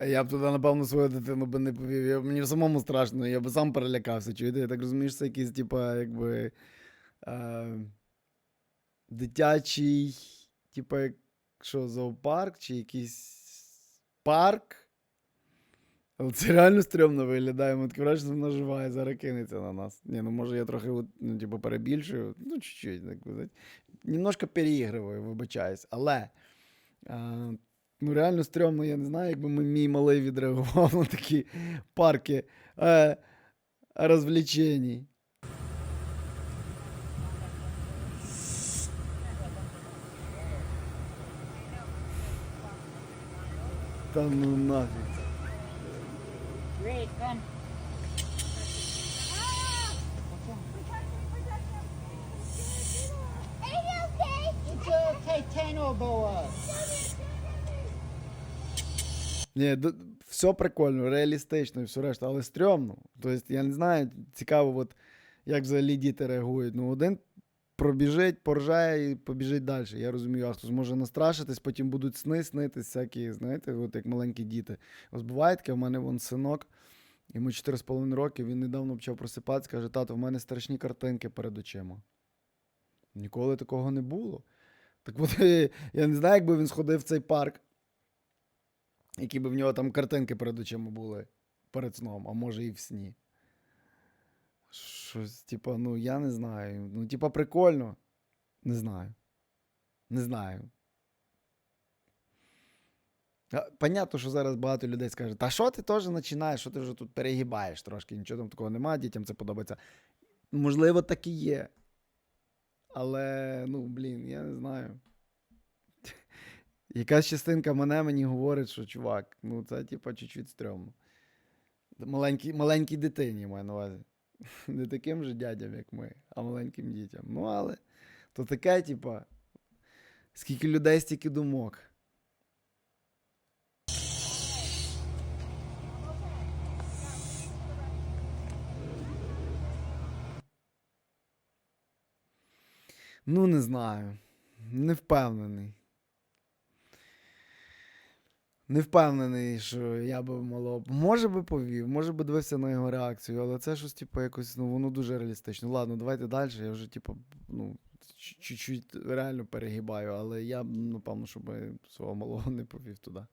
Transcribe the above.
Я б туди, напевно, свою дитину би не повів. Я, мені самому страшно, я б сам перелякався. Чуєте, я так розумію, що це якийсь, типа, якби. Е, дитячий, типа, що, зоопарк чи якийсь парк. Але це реально стрьомно виглядає. Ми таке враження, що вона жива і зараз кинеться на нас. Ні, ну може я трохи ну, типу, перебільшую. Ну, чуть-чуть, так сказати. Немножко переігриваю, вибачаюсь. Але. Е, Ну, реально стрьомно, я не знаю, якби ми- мій малий відреагував на такі парки е, розвлечень. Та ну нафіг. It's a Titano boa. Ні, все прикольно, реалістично і все решта, але стрьомно. Тобто, я не знаю, цікаво, от, як взагалі діти реагують. Ну, один пробіжить, поржає і побіжить далі. Я розумію, а хтось може настрашитись, потім будуть сни снитись, всякі, знаєте, от як маленькі діти. Ось буває таке, в мене вон синок, йому 4,5 роки, він недавно почав просипатися, каже, тато, в мене страшні картинки перед очима. Ніколи такого не було. Так от, я не знаю, якби він сходив в цей парк, які б в нього там картинки перед очима були перед сном, а може і в сні. Щось, типа, ну я не знаю. Ну, типа, прикольно. Не знаю. Не знаю. Понятно, що зараз багато людей скажуть, та що ти теж починаєш, що ти вже тут перегибаєш трошки, нічого там такого немає, дітям це подобається. Можливо, так і є. Але, ну, блін, я не знаю. Якась частинка мене мені говорить, що чувак, ну це типа чуть-чуть стрьомно. Маленькій, маленькій дитині маю на увазі. Не таким же дядям, як ми, а маленьким дітям. Ну, але то таке, типа, скільки людей, стільки думок. Ну, не знаю. Не впевнений. Не впевнений, що я би мало. Може би повів, може би дивився на його реакцію, але це щось, типу, якось, ну, воно дуже реалістично. Ладно, давайте далі. Я вже, типу, ну, чуть-чуть реально перегибаю, але я, напевно, щоб свого малого не повів туди.